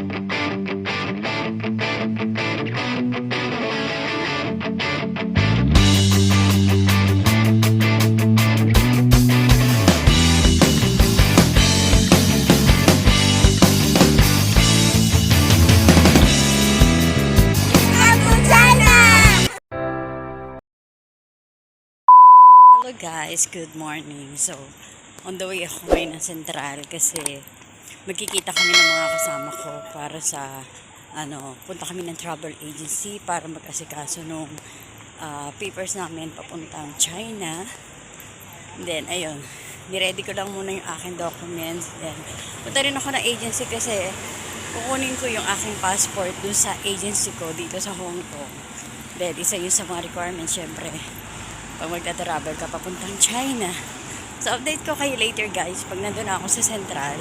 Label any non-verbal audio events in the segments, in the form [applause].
Hello guys, good morning. So, on the way ako ngayon ng Central kasi magkikita kami ng mga kasama ko para sa ano, punta kami ng travel agency para mag-asikaso nung ah, papers namin papuntang China. Then, ayun, niready ko lang muna yung aking documents. Then, punta rin ako ng agency kasi kukunin ko yung aking passport dun sa agency ko dito sa Hong Kong. Then, isa yun sa mga requirements, syempre pag magta-travel ka papuntang China. So, update ko kayo later guys pag nandun ako sa Central.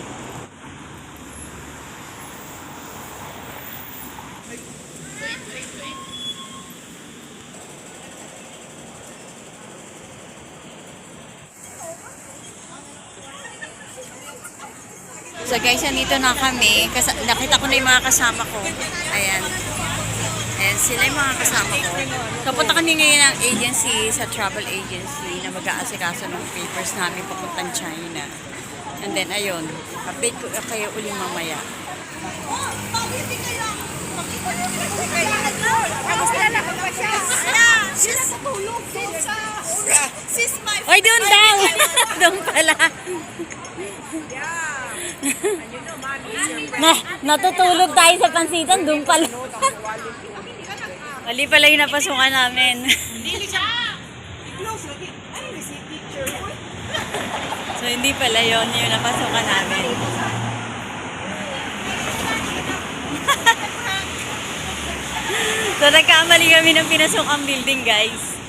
So guys, nandito na kami. Kas- nakita ko na yung mga kasama ko. Ayan. Ayan, sila yung mga kasama ko. So, punta kami ngayon ng agency, sa travel agency, na mag-aasikaso ng papers namin papuntang China. And then, ayun, update ko kayo uli mamaya. Oy, doon daw! [laughs] doon pala. Na, natutulog tayo sa pansitan, doon pala. Mali pala yung napasukan namin. so, hindi pala yon yung napasukan namin. so, nagkamali kami ng pinasukang building, guys.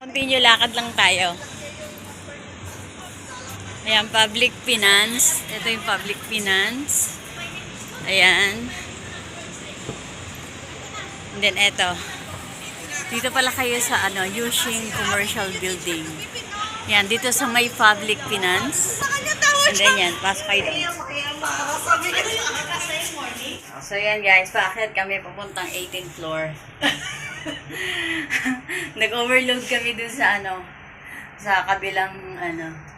Continue, lakad lang tayo. Ayan, public finance. Ito yung public finance. Ayan. And then eto. Dito pala kayo sa ano, Yushing Commercial Building. Yan, dito sa may public finance. And then yan, pasok kayo doon. So yan guys, paakit kami papuntang 18th floor. [laughs] Nag-overload kami dun sa ano, sa kabilang ano,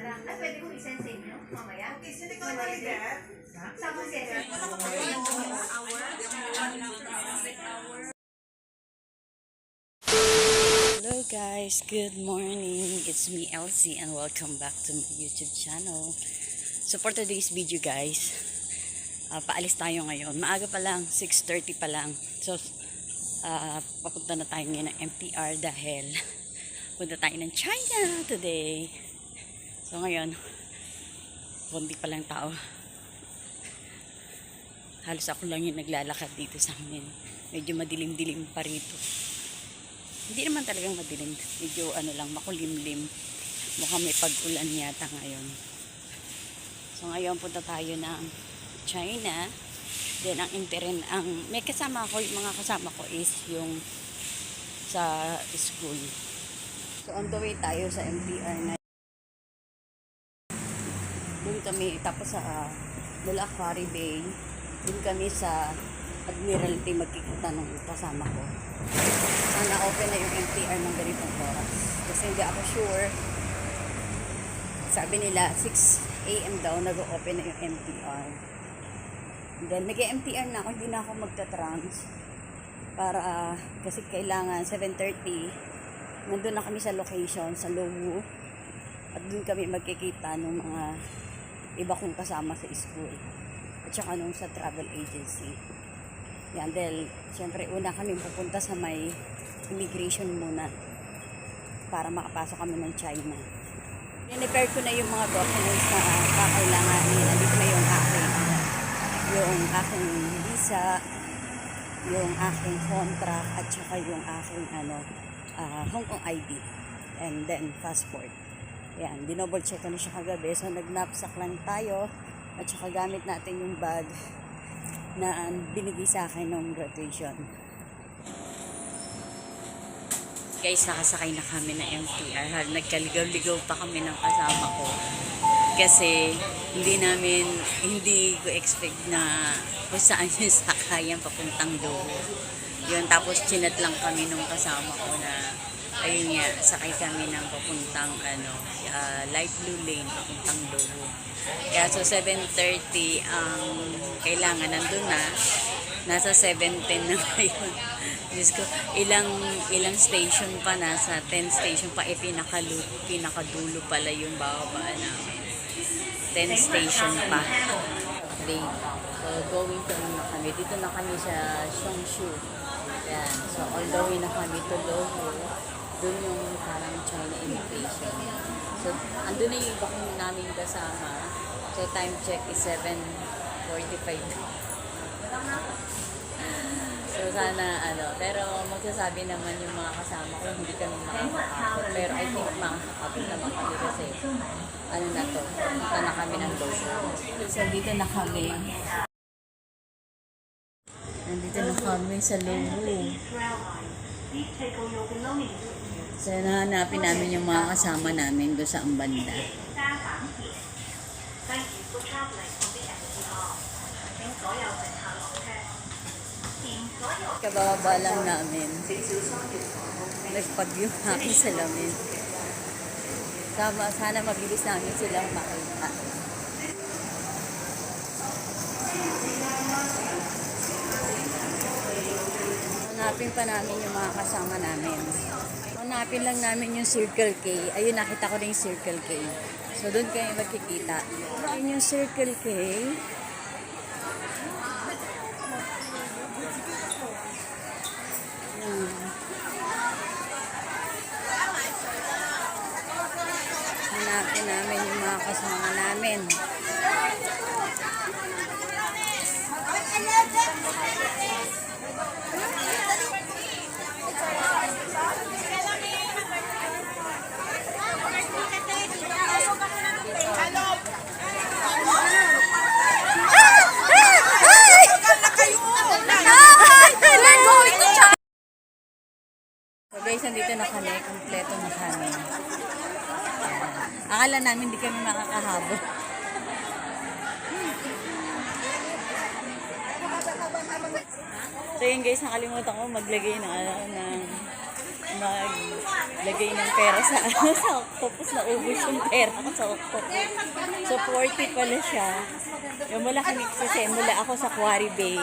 lang. Ay, pwede kong i-send sa inyo mamaya? Okay, send ko na Saan ko send? Hello guys, good morning. It's me Elsie and welcome back to my YouTube channel. So for today's video guys, ah, paalis tayo ngayon. Maaga pa lang, 6.30 pa lang. So ah, papunta na tayo ngayon ng MTR dahil [laughs] punta tayo ng China today. So ngayon, konti pa lang tao. Halos ako lang yung naglalakad dito sa amin. Medyo madilim-dilim pa rito. Hindi naman talagang madilim. Medyo ano lang, makulimlim. Mukhang may pag-ulan yata ngayon. So ngayon punta tayo ng China. Then ang interin, ang may kasama ko, yung mga kasama ko is yung sa school. So on the way tayo sa MTR na kami, tapos sa Mula Quarry Bay, doon kami sa Admiralty magkikita ng kasama ko. Sana open na yung MTR ng ganitong oras. Kasi hindi ako sure. Sabi nila, 6 a.m. daw, nag-open na yung MTR. Then, nag-MTR na ako, hindi na ako magta-trans. Para, ah, kasi kailangan 7.30, nandun na kami sa location, sa Lowu. At doon kami magkikita ng mga iba kong kasama sa school. At saka nung sa travel agency. Yan, dahil syempre una kami pupunta sa may immigration muna para makapasok kami ng China. Prepare ko na yung mga documents na kakailanganin. Nandito na yung aking yung aking visa, yung aking contract, at saka yung aking ano, ah, Hong Kong ID. And then, passport. Yan, dinouble check ko na siya kagabi. So, nag-knapsack lang tayo. At saka gamit natin yung bag na binigay sa akin nung graduation. Guys, nakasakay na kami ng MTR. Nagkaligaw-ligaw pa kami ng kasama ko. Kasi hindi namin, hindi ko expect na kung saan yung sakayan papuntang Doho. Yun, tapos chinat lang kami nung kasama ko na ayun nga, sakay kami ng papuntang ano, ah, light blue lane papuntang Doho. Kaya so 7.30 ang kailangan nandun na. Nasa 7.10 na ngayon. [laughs] Diyos ko, ilang, ilang station pa, nasa 10 station pa, eh, pinakalu, pinakadulo pala yung bababa namin. 10 station pa. Day. So, going to ano na kami. Dito na kami sa Shongshu. Yan. So, all the way na kami to Loho. Doon yung parang China immigration. So, andun na yung iba kong namin kasama. So, time check is 7.45. So sana ano, pero magsasabi naman yung mga kasama ko hindi kami makakakapot. Pero I think makakakapot naman kami kasi ano na to, punta na kami ng logo. So dito na kami. Nandito na kami sa logo. So nahanapin namin yung mga kasama namin doon sa ang banda. Kababa lang namin. Nagpagyong aking salamin. Sama, sana mabilis namin silang makita. Hanapin pa namin yung mga kasama namin. Hanapin lang namin yung Circle K. Ayun, nakita ko na yung Circle K. So, doon kayo magkikita. Ayun yung Circle K. Hanapin namin yung mga kasama namin. So guys, nandito na kami. Kompleto na kami. Ayan. Akala namin hindi kami makakahabol. So yun guys, nakalimutan ko maglagay ng ano, ng maglagay ng pera sa ano [laughs] sa octopus na ubus yung pera ko sa octopus. So 40 pala siya. Yung mula kami kasi mula ako sa Quarry Bay,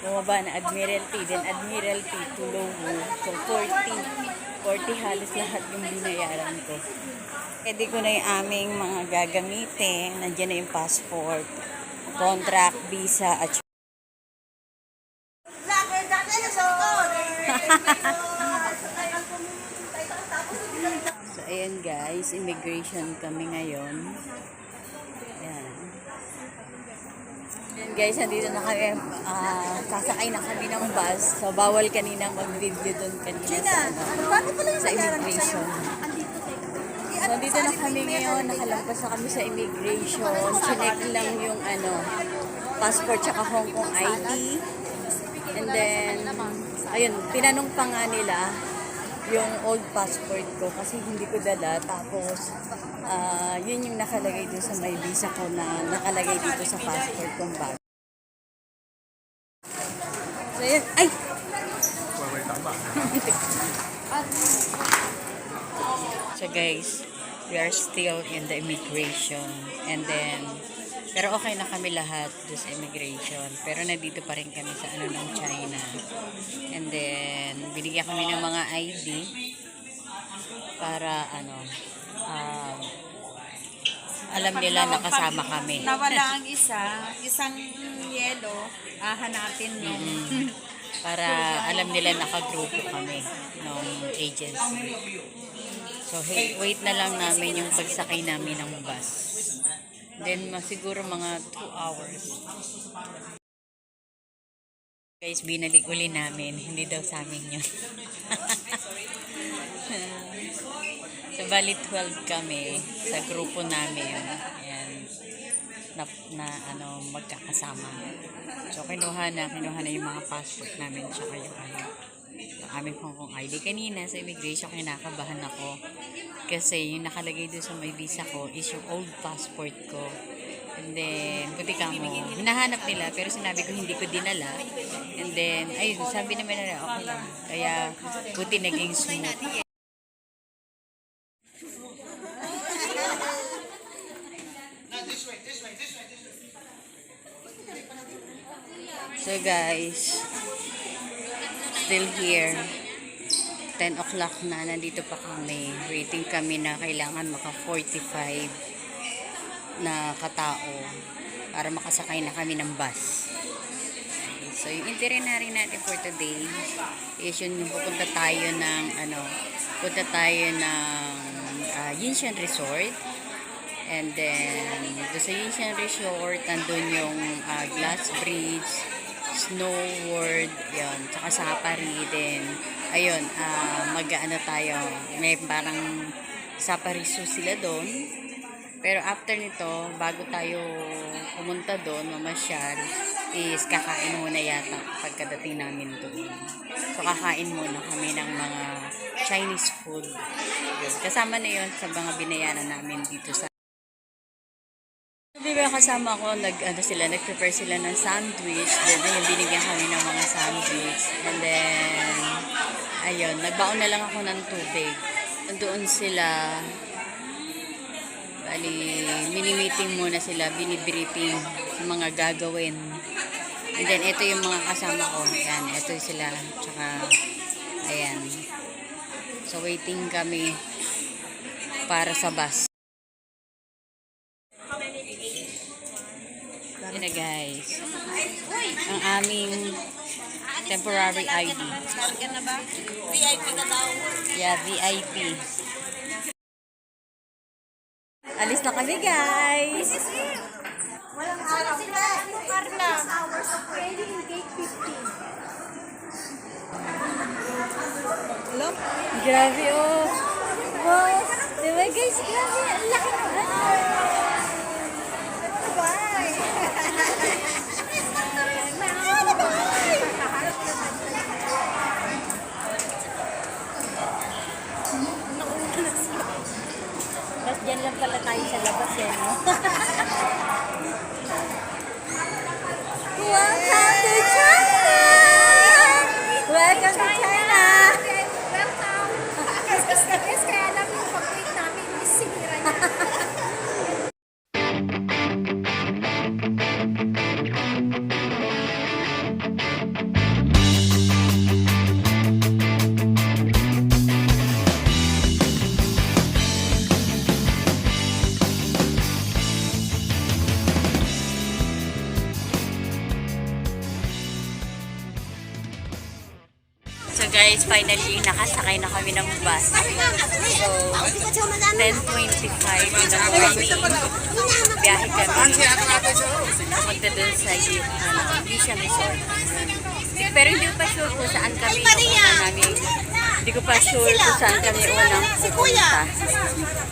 bumaba na Admiralty, then Admiralty to Lowo. So 40, 40 halos lahat yung binayaran ko. Pwede ko na yung aming mga gagamitin. Nandiyan na yung passport, contract, visa, at So, ayan guys, immigration kami ngayon. Ayan. Ayan guys, nandito na kami. ah, sasakay na kami ng bus. So, bawal kanina mag-video doon kanina sa, ano, sa immigration. So, dito na kami ngayon. Nakalampas na kami sa immigration. Chinek lang yung ano, passport tsaka Hong Kong ID. And then, ayun, tinanong pa nga nila yung old passport ko kasi hindi ko dala. Tapos, ah, yun yung nakalagay dun sa may visa ko na nakalagay dito sa passport kong bag. So, yun. Ay! [laughs] so guys, we are still in the immigration. And then, pero okay na kami lahat doon sa immigration. Pero nandito pa rin kami sa ano ng China. And then, binigyan kami ng mga ID para ano, um, alam nila na kasama kami. Nawala ang isa, isang yellow, ah, hanapin mo. Mm. [laughs] para alam nila nakagrupo kami ng agency. So, hey, wait na lang namin yung pagsakay namin ng bus. Then, siguro mga 2 hours. Guys, binalik uli namin. Hindi daw sa amin yun. [laughs] so, bali 12 kami sa grupo namin. Ayan. Na, na ano, magkakasama. So, kinuha na, kinuha na yung mga passport namin tsaka yung ano, yung aming Hong Kong ID. Kanina sa immigration, kinakabahan ako. Kasi yung nakalagay doon sa may visa ko is yung old passport ko. And then, buti ka mo, hinahanap nila, pero sinabi ko hindi ko dinala. And then, ayun, sabi naman nila, okay lang. Kaya, buti naging smooth. So guys, still here. 10 o'clock na, nandito pa kami. Waiting kami na kailangan maka 45 na katao para makasakay na kami ng bus. So, yung itinerary natin for today is yun yung pupunta tayo ng ano, punta tayo ng uh, Yinshan Resort. And then, doon sa Yinshan Resort, nandun yung ah, Glass Bridge, Snow World, yun, tsaka Safari din. Ayun, ah, mag-ano tayo, may parang Safari Zoo sila doon. Pero after nito, bago tayo pumunta doon, mamasyal, is kakain muna yata pagkadating namin doon. So, kakain muna kami ng mga Chinese food. Yun. Kasama na yun sa mga binayaran namin dito sa Di kasama ko, nag, ano sila, nag-prepare sila ng sandwich. Then, ayun, binigyan kami ng mga sandwich. And then, ayun, nagbaon na lang ako ng tubig. Doon sila, bali, mini-meeting muna sila, binibriefing sa mga gagawin. And then, ito yung mga kasama ko. Ayan, ito sila. Tsaka, ayan. So, waiting kami para sa bus. Na guys. Ang aming temporary ID. Na? VIP ka daw. Yeah, VIP. Alis na kami guys. Walang araw. Sila, yung Carla. hours gate 15. Hello? Grabe oh. Wow. Diba guys, grabe. Ang laki ng guys, finally nakasakay na kami ng bus. So, 10.25 in the morning. Biyahe kami. Punta dun sa ano, Resort. Pero hindi ko pa sure kung saan kami yung namin. Hindi ko pa sure kung saan kami unang pupunta.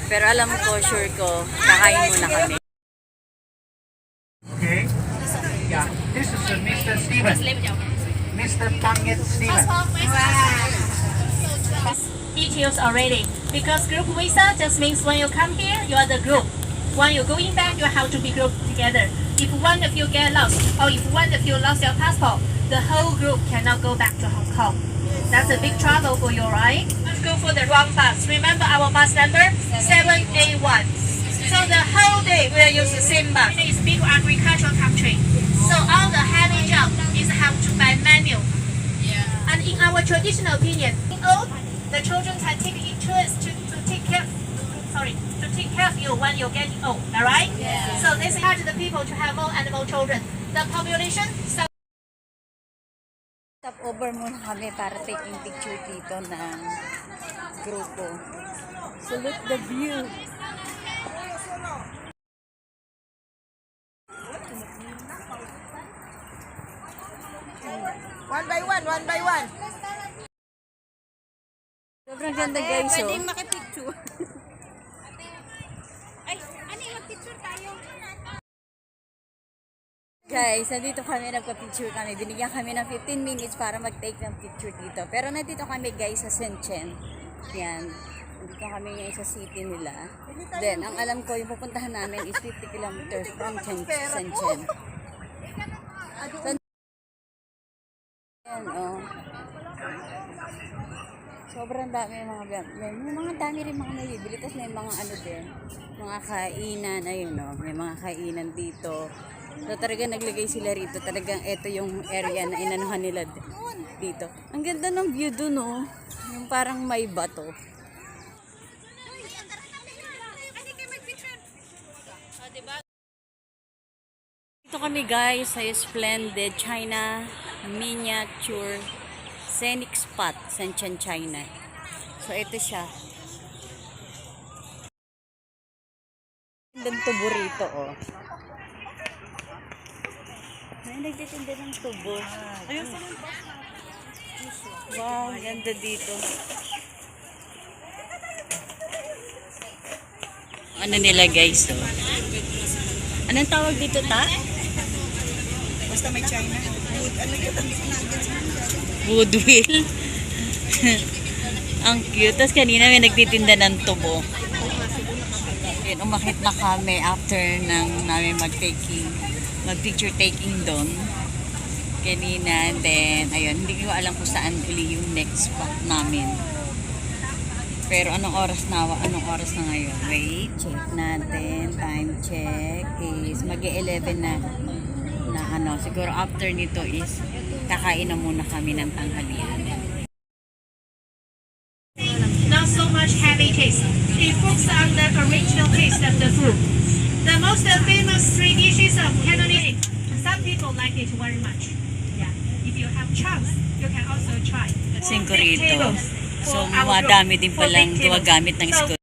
Pero alam ko, sure ko, kakain muna kami. Already. Because group visa just means when you come here, you are the group. When you going back, you have to be grouped together. If one of you get lost, or if one of you lost your passport, the whole group cannot go back to Hong Kong. That's a big trouble for you, right? Let's go for the wrong bus. Remember our bus number? 7A1. So the whole day we will use the same bus. It's big agricultural country. So all the heavy job is have to buy manual. And in our traditional opinion, the children can take interest to, to take care sorry, to take care of you when you're getting old, alright? Yeah. So they encourages the people to have more and more children. The population Stop over muna kami para taking picture dito ng grupo. So look the view. One by one, one by one. Sobrang ganda guys, oh. makipicture. Ay, ano yung picture tayo? Guys, nandito kami, nagpa-picture kami. Binigyan kami ng 15 minutes para mag-take ng picture dito. Pero nandito kami guys sa Shenzhen. Yan. Nandito kami ngayon sa city nila. Then, ang alam ko, yung pupuntahan namin is 50 kilometers from Shenzhen. San- Yan, oh. Sobrang dami yung mga may, may mga dami rin mga nalibili. Tapos may mga ano din, mga kainan, ayun oh, may mga kainan dito. So talaga naglagay sila rito. Talagang ito yung area na inanuhan nila dito. Ang ganda ng view dun oh. Yung parang may bato. Dito kami guys sa Splendid China Miniature Scenic Spot, Shenzhen, China. So ito siya. Gandang tubo rito oh. May nagtitinda ng tubo. Wow, ganda dito. Ano nila guys oh. Anong tawag dito ta? Basta may China. Woodwill. Ang cute. Tapos kanina may nagtitinda ng tubo. Yun, umakit na kami after nang namin mag-taking, mag-picture taking doon. Kanina, then, ayun, hindi ko alam kung saan uli yung next spot namin. Pero anong oras na? Anong oras na ngayon? Wait, check natin. Time check is mag-11 na na ano. Siguro after nito is kakain na muna kami ng tanghalian. not so much heavy taste. It focuses on the original taste of the food. The most famous three dishes of Cantonese. Some people like it very much. Yeah. If you have chance, you can also try. Cinco Big rito. tables So, madami din palang gumagamit ng scooter.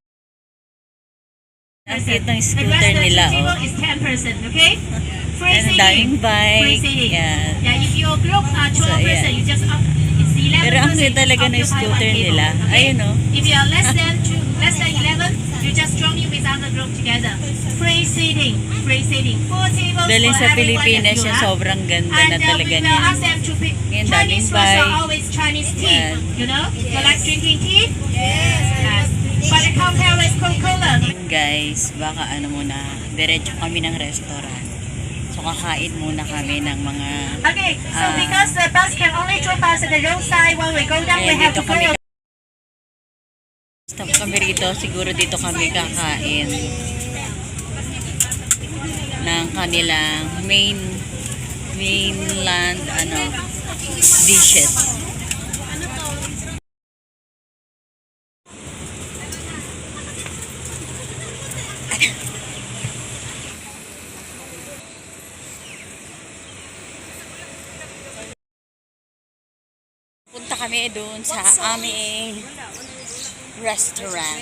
Ang cute ng scooter nila, table oh. is 10%, okay? [laughs] Free And daming bike. seating. Yeah. Yeah, if your group are 12 So, yeah. you just up, it's 11 Pero ang cute talaga ng scooter nila. okay? Ayun, oh. If you are less [laughs] than two, less than 11, you just join in with other group together. Free seating, free seating. Four tables for sa everyone Pilipinas you siya, sobrang ganda And na uh, talaga we will niya. ask them to pick. Ngayon, Chinese are always Chinese tea. Yeah. You know, you like drinking tea? Yes. But compare with Coca-Cola. Guys, baka ano muna, diretso kami ng restaurant. So, kakain muna kami ng mga... Okay, so Ah. because the bus can only drop us at the roadside when we go down, we Ayan, have to go kami Stop kami rito. Siguro dito kami kakain ng kanilang main mainland ano dishes. Punta kami doon sa aming restaurant.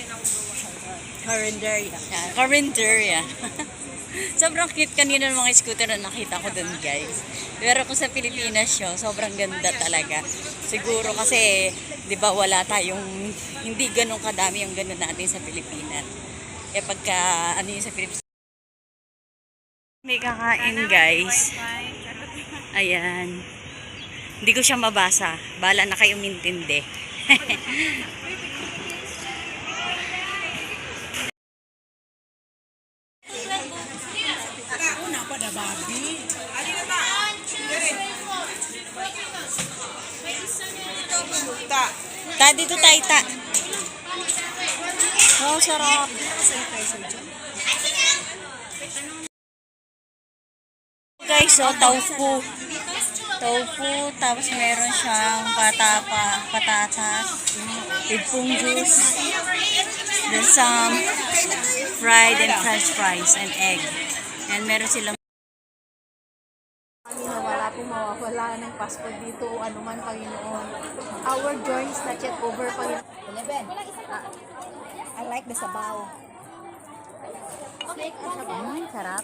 Carinderia. Yeah, Carinderia. [laughs] sobrang cute kanina ng mga scooter na nakita ko doon guys. Pero kung sa Pilipinas yun, sobrang ganda talaga. Siguro kasi, di ba wala tayong, hindi ganun kadami yung ganun natin sa Pilipinas. Eh pagka, ano yung sa Pilipinas. May kakain guys. Ayan. Hindi ko siya mabasa. Bala na kayo mintindi. Ta, dito tayo, ta. Wow, sarap. Guys, so, tofu. Tofu, tapos meron siyang patapa, patatas, with pong juice, then some fried and french fries and egg. And meron silang Kanina wala pong mawawala ng passport dito o anuman Panginoon. Our joints not yet over Panginoon. 11. I like the sabaw. Mm, sarap.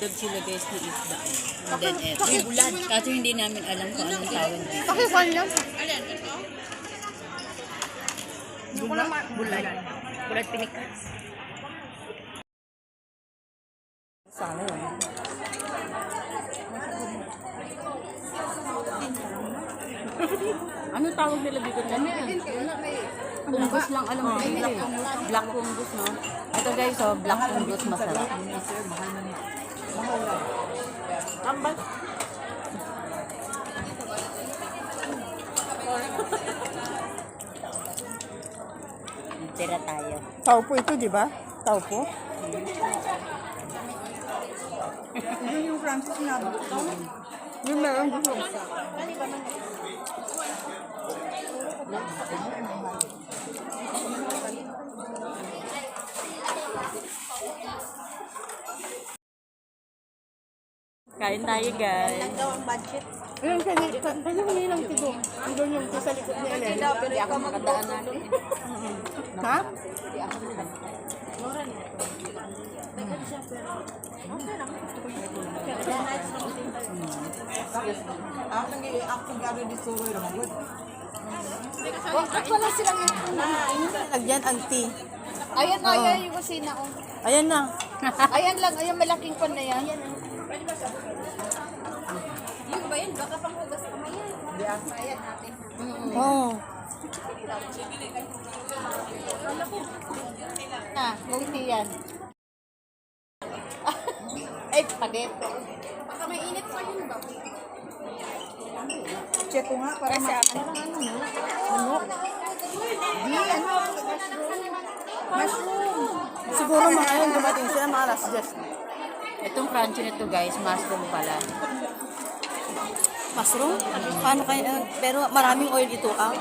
Dagdag sila guys ng isda. And then eto. bulan. Kaso hindi namin alam kung anong tawag dito. Pakikuan lang. Sana yun. Ano tawag nila dito? Ano yan? Punggos lang alam ko. Black punggos, no? Ito guys, oh, black punggos masarap. Tambal. Tira tayo. Taupo ito, di ba? Taupo? Yun yung Francis na Yun meron gusto. Kain tayo guys. Ayun, kanina, kanina kanina lang tigo. Doon yung sa likod niya. Hindi Pero ikaw makadaan natin. Ha? Oh, at wala silang Lagyan, auntie. Ayan na, ayan yung kusina ko. Ayan na. Ayan lang, ayan malaking pan na yan. Oo. Ah, multi yan. Ay, spaghetti. Check ko nga para ma... Ano ano no? Ano? Di, ano? Mushroom. Siguro mga yun dumating sila mga last just. Itong crunchy nito guys, mushroom pala. Mushroom? Paano kaya? eh, Pero maraming oil ito ah.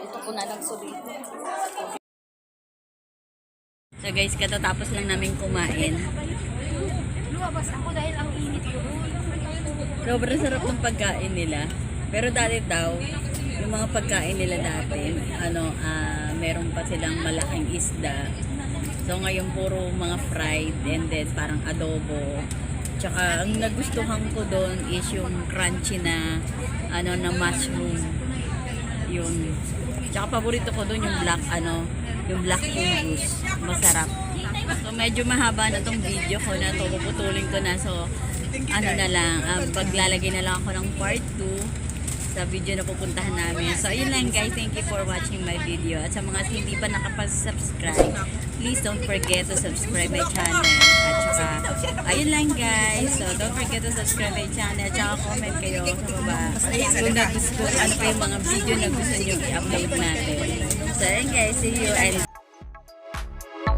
Ito ko na lang sulit. So guys, katatapos lang namin kumain. Lumabas ako dahil ang init ko. Sobrang sarap ng pagkain nila. Pero dati daw, yung mga pagkain nila dati, ano, ah, meron pa silang malaking isda. So ngayon puro mga fried and then parang adobo. Tsaka ang nagustuhan ko doon is yung crunchy na ano na mushroom. Yun. Tsaka paborito ko doon yung black ano, yung black fungus. Masarap. So medyo mahaba na tong video ko na to. Puputulin ko na. So ano na lang, um, paglalagay na lang ako ng part 2 sa video na pupuntahan namin. So, ayun lang guys. Thank you for watching my video. At sa mga hindi pa nakapag-subscribe, please don't forget to subscribe my channel. At saka, ayun lang guys. So, don't forget to subscribe my channel. At saka comment kayo sa baba. Kung na gusto, ano pa yung mga video na gusto nyo i-upload natin. So, ayun guys. See you and